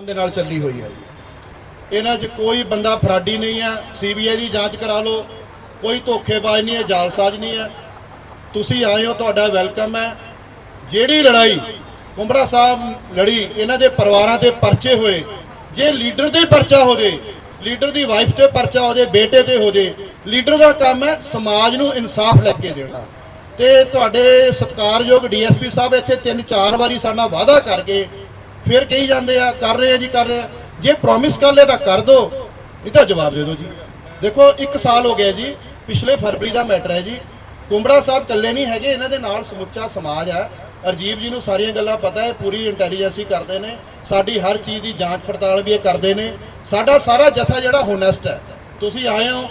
ਦੇ ਨਾਲ ਚੱਲੀ ਹੋਈ ਹੈ। ਇਹਨਾਂ 'ਚ ਕੋਈ ਬੰਦਾ ਫਰਾਡੀ ਨਹੀਂ ਹੈ। ਸੀਬੀਆਈ ਦੀ ਜਾਂਚ ਕਰਾ ਲਓ। ਕੋਈ ਧੋਖੇਬਾਜ਼ ਨਹੀਂ ਹੈ, ਜਾਲਸਾਜ਼ ਨਹੀਂ ਹੈ। ਤੁਸੀਂ ਆਏ ਹੋ, ਤੁਹਾਡਾ ਵੈਲਕਮ ਹੈ। ਜਿਹੜੀ ਲੜਾਈ ਕੁੰਬੜਾ ਸਾਹਿਬ ਲੜੀ, ਇਹਨਾਂ ਦੇ ਪਰਿਵਾਰਾਂ ਤੇ ਪਰਚੇ ਹੋਏ, ਜੇ ਲੀਡਰ ਤੇ ਪਰਚਾ ਹੋ ਜੇ, ਲੀਡਰ ਦੀ ਵਾਈਫ ਤੇ ਪਰਚਾ ਹੋ ਜੇ, ਬੇਟੇ ਤੇ ਹੋ ਜੇ, ਲੀਡਰ ਦਾ ਕੰਮ ਹੈ ਸਮਾਜ ਨੂੰ ਇਨਸਾਫ ਲੈ ਕੇ ਦੇਣਾ। ਤੇ ਤੁਹਾਡੇ ਸਤਿਕਾਰਯੋਗ ਡੀਐਸਪੀ ਸਾਹਿਬ ਇੱਥੇ ਤਿੰਨ ਚਾਰ ਵਾਰੀ ਸਾਡਾ ਵਾਅਦਾ ਕਰਕੇ ਫਿਰ ਕਹੀ ਜਾਂਦੇ ਆ, ਕਰ ਰਹੇ ਆ ਜੀ, ਕਰ ਰਹੇ ਆ। ਜੇ ਪ੍ਰੋਮਿਸ ਕਰ ਲਿਆ ਤਾਂ ਕਰ ਦੋ, ਨਹੀਂ ਤਾਂ ਜਵਾਬ ਦੇ ਦਿਓ ਜੀ। ਦੇਖੋ 1 ਸਾਲ ਹੋ ਗਿਆ ਜੀ, ਪਿਛਲੇ ਫਰਵਰੀ ਦਾ ਮੈਟਰ ਹੈ ਜੀ। ਕੁੰਬੜਾ ਸਾਹਿਬ ਇਕੱਲੇ ਨਹੀਂ ਹੈਗੇ, ਇਹਨਾਂ ਦੇ ਨਾਲ ਸਮੁੱਚਾ ਸਮਾਜ ਹੈ ਅਰਜੀਵ ਜੀ ਨੂੰ ਸਾਰੀਆਂ ਗੱਲਾਂ ਪਤਾ ਹੈ, ਪੂਰੀ ਇੰਟੈਲੀਜੈਂਸੀ ਕਰਦੇ ਨੇ। ਸਾਡੀ ਹਰ ਚੀਜ਼ ਦੀ ਜਾਂਚ ਪੜਤਾਲ ਵੀ ਇਹ ਕਰਦੇ ਨੇ। ਸਾਡਾ ਸਾਰਾ ਜਥਾ ਜਿਹੜਾ ਹੋਨੈਸਟ ਹੈ। ਤੁਸੀਂ ਆਏ ਹੋ,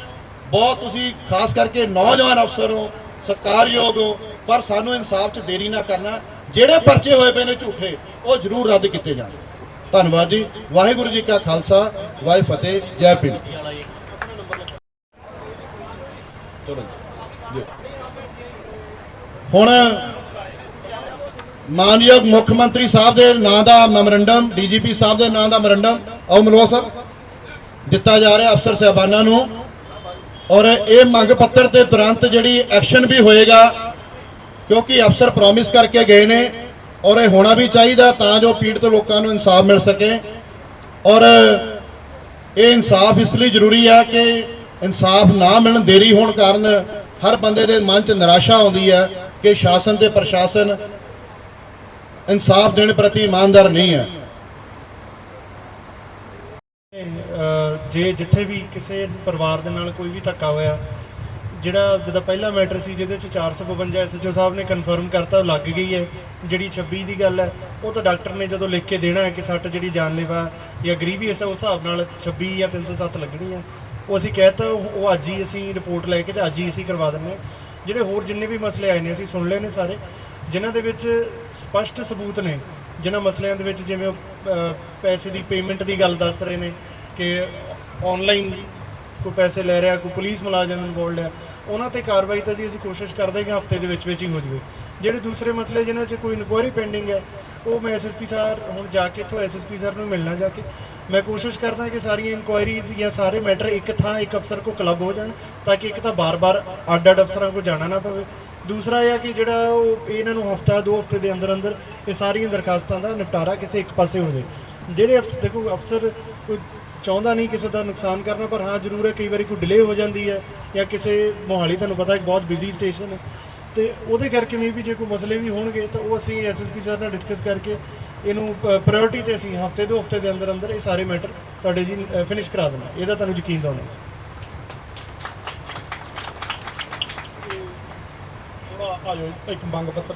ਬਹੁਤ ਤੁਸੀਂ ਖਾਸ ਕਰਕੇ ਨੌਜਵਾਨ ਅਫਸਰ ਹੋ, ਸਤਿਕਾਰਯੋਗ ਹੋ, ਪਰ ਸਾਨੂੰ ਇਨਸਾਫ 'ਚ ਦੇਰੀ ਨਾ ਕਰਨਾ। ਜਿਹੜੇ ਪਰਚੇ ਹੋਏ ਪਏ ਨੇ ਝੂਠੇ, ਉਹ ਜ਼ਰੂਰ ਰੱਦ ਕੀਤੇ ਜਾਣ। ਧੰਨਵਾਦ ਜੀ। ਵਾਹਿਗੁਰੂ ਜੀ ਕਾ ਖਾਲਸਾ, ਵਾਹਿ ਫਤਿਹ, ਜੈ ਭੀਮ। ਹੁਣ ਮਾਨਯੋਗ ਮੁੱਖ ਮੰਤਰੀ ਸਾਹਿਬ ਦੇ ਨਾਂ ਦਾ ਮੈਮੋਰੰਡਮ, ਡੀਜੀਪੀ ਸਾਹਿਬ ਦੇ ਨਾਂ ਦਾ ਮੈਮੋਰੰਡਮ, ਆਓ ਮਲਵਾ ਸਾਹਿਬ, ਦਿੱਤਾ ਜਾ ਰਿਹਾ ਅਫਸਰ ਸਾਹਿਬਾਨਾਂ ਨੂੰ। ਔਰ ਇਹ ਮੰਗ ਪੱਤਰ ਤੇ ਤੁਰੰਤ ਜਿਹੜੀ ਐਕਸ਼ਨ ਵੀ ਹੋਏਗਾ ਕਿਉਂਕਿ ਅਫਸਰ ਪ੍ਰੋਮਿਸ ਕਰਕੇ ਗਏ ਨੇ ਔਰ ਇਹ ਹੋਣਾ ਵੀ ਚਾਹੀਦਾ ਤਾਂ ਜੋ ਪੀੜਤ ਲੋਕਾਂ ਨੂੰ ਇਨਸਾਫ ਮਿਲ ਸਕੇ। ਔਰ ਇਹ ਇਨਸਾਫ ਇਸ ਲਈ ਜ਼ਰੂਰੀ ਹੈ ਕਿ ਇਨਸਾਫ ਨਾ ਮਿਲਣ ਦੇਰੀ ਹੋਣ ਕਾਰਨ ਹਰ ਬੰਦੇ ਦੇ ਮਨ 'ਚ ਨਿਰਾਸ਼ਾ ਆਉਂਦੀ ਹੈ ਕਿ ਸ਼ਾਸਨ ਤੇ ਪ੍ਰਸ਼ਾਸਨ ਇਨਸਾਫ ਦੇਣ ਪ੍ਰਤੀ ਇਮਾਨਦਾਰ ਨਹੀਂ ਹੈ। ਜੇ ਜਿੱਥੇ ਵੀ ਕਿਸੇ ਪਰਿਵਾਰ ਦੇ ਨਾਲ ਕੋਈ ਵੀ ਧੱਕਾ ਹੋਇਆ ਜਿਹੜਾ ਜਿਹਦਾ ਪਹਿਲਾ ਮੈਟਰ ਸੀ, ਜਿਹਦੇ ਚ 452 ਐਸਐਚਓ ਸਾਹਿਬ ਨੇ ਕਨਫਰਮ ਕਰਤਾ, ਉਹ ਲੱਗ ਗਈ ਹੈ। ਜਿਹੜੀ 26 ਦੀ ਗੱਲ ਹੈ, ਉਹ ਤਾਂ ਡਾਕਟਰ ਨੇ ਜਦੋਂ ਲਿਖ ਕੇ ਦੇਣਾ ਹੈ ਕਿ ਸੱਟ ਜਿਹੜੀ ਜਾਨਲੇਵਾ ਜਾਂ ਗਰੀਵੀਅਸ ਹੈ ਉਸ ਹਿਸਾਬ ਨਾਲ 26 ਜਾਂ 307 ਲੱਗਣੀ ਹੈ, ਉਹ ਅਸੀਂ ਕਹਿਤਾ ਉਹ ਅੱਜ ਹੀ ਅਸੀਂ ਰਿਪੋਰਟ ਲੈ ਕੇ ਤੇ ਅੱਜ ਹੀ ਅਸੀਂ ਕਰਵਾ ਦਿੰਦੇ ਹਾਂ। ਜਿਹੜੇ ਹੋਰ ਜਿੰਨੇ ਵੀ ਮਸਲੇ ਆਏ ਨੇ, ਅਸੀਂ ਸੁਣ ਲਏ ਨੇ ਸਾਰੇ, ਜਿਨ੍ਹਾਂ ਦੇ ਵਿੱਚ ਸਪਸ਼ਟ ਸਬੂਤ ਨੇ, ਜਿਨ੍ਹਾਂ ਮਸਲਿਆਂ ਦੇ ਵਿੱਚ ਜਿਵੇਂ ਪੈਸੇ ਦੀ ਪੇਮੈਂਟ ਦੀ ਗੱਲ ਦੱਸ ਰਹੇ ਨੇ ਕਿ ਆਨਲਾਈਨ ਕੋਈ ਪੈਸੇ ਲੈ ਰਿਹਾ, ਕੋਈ ਪੁਲਿਸ ਮੁਲਾਜ਼ਮ ਇਨਵੋਲਡ ਹੈ ਉਹਨਾਂ ਤੇ ਕਾਰਵਾਈ ਤਾਂ ਜੀ ਅਸੀਂ ਕੋਸ਼ਿਸ਼ ਕਰਦੇ ਕਿ ਹਫ਼ਤੇ ਦੇ ਵਿੱਚ ਵਿੱਚ ਹੀ ਹੋ ਜਾਵੇ। ਜਿਹੜੇ ਦੂਸਰੇ ਮਸਲੇ ਜਿਨ੍ਹਾਂ 'ਚ ਕੋਈ ਇਨਕੁਆਇਰੀ ਪੈਂਡਿੰਗ ਹੈ, ਉਹ ਮੈਂ ਐਸਐਸਪੀ ਸਰ ਹੁਣ ਜਾ ਕੇ ਇੱਥੋਂ ਐਸਐਸਪੀ ਸਰ ਨੂੰ ਮਿਲਣਾ ਜਾ ਕੇ। ਮੈਂ ਕੋਸ਼ਿਸ਼ ਕਰਦਾ ਕਿ ਸਾਰੀਆਂ ਇਨਕੁਆਇਰੀਜ਼ ਜਾਂ ਸਾਰੇ ਮੈਟਰ ਇੱਕ ਥਾਂ ਇੱਕ ਅਫਸਰ ਕੋ ਕਲੱਬ ਹੋ ਜਾਣ ਤਾਂ ਕਿ ਇੱਕ ਤਾਂ ਬਾਰ-ਬਾਰ ਅੱਡ-ਅੱਡ ਅਫਸਰਾਂ ਕੋ ਜਾਣਾ ਨਾ ਪਵੇ। ਦੂਸਰਾ ਇਹ ਆ ਕਿ ਜਿਹੜਾ ਉਹ ਇਹਨਾਂ ਨੂੰ ਹਫਤਾ, ਦੋ ਹਫ਼ਤੇ ਦੇ ਅੰਦਰ ਅੰਦਰ ਇਹ ਸਾਰੀਆਂ ਦਰਖਾਸਤਾਂ ਦਾ ਨਿਪਟਾਰਾ ਕਿਸੇ ਇੱਕ ਪਾਸੇ ਹੋ ਜਾਵੇ ਜਿਹੜੇ ਅਫਸਰ ਦੇਖੋ, ਅਫਸਰ ਕੋਈ ਚਾਹੁੰਦਾ ਨਹੀਂ ਕਿਸੇ ਦਾ ਨੁਕਸਾਨ ਕਰਨਾ, ਪਰ ਹਾਂ, ਜ਼ਰੂਰ ਹੈ, ਕਈ ਵਾਰੀ ਕੋਈ ਡਿਲੇ ਹੋ ਜਾਂਦੀ ਹੈ ਜਾਂ ਕਿਸੇ ਮੋਹਾਲੀ, ਤੁਹਾਨੂੰ ਪਤਾ ਇੱਕ ਬਹੁਤ ਬਿਜ਼ੀ ਸਟੇਸ਼ਨ ਹੈ। ਤੇ ਉਹਦੇ ਕਰਕੇ ਵੀ ਵੀ ਜੇ ਕੋਈ ਮਸਲੇ ਵੀ ਹੋਣਗੇ, ਤਾਂ ਉਹ ਅਸੀਂ ਐਸਐਸਪੀ ਸਰ ਨਾਲ ਡਿਸਕਸ ਕਰਕੇ ਇਹਨੂੰ ਪ੍ਰਾਇੋਰਟੀ ਤੇ ਅਸੀਂ ਹਫ਼ਤੇ ਦੋ ਹਫ਼ਤੇ ਦੇ ਅੰਦਰ ਅੰਦਰ ਇਹ ਸਾਰੇ ਮੈਟਰ ਤੁਹਾਡੇ ਜੀ ਫਿਨਿਸ਼ ਕਰਾ ਦੇਣਾ। ਇਹਦਾ ਤੁਹਾਨੂੰ ਯਕੀਨ ਦਿਵਾਉਣਾ ਸੀ। ਥੋੜਾ ਆ ਇੱਕ ਮੰਗ ਪੱਤਰ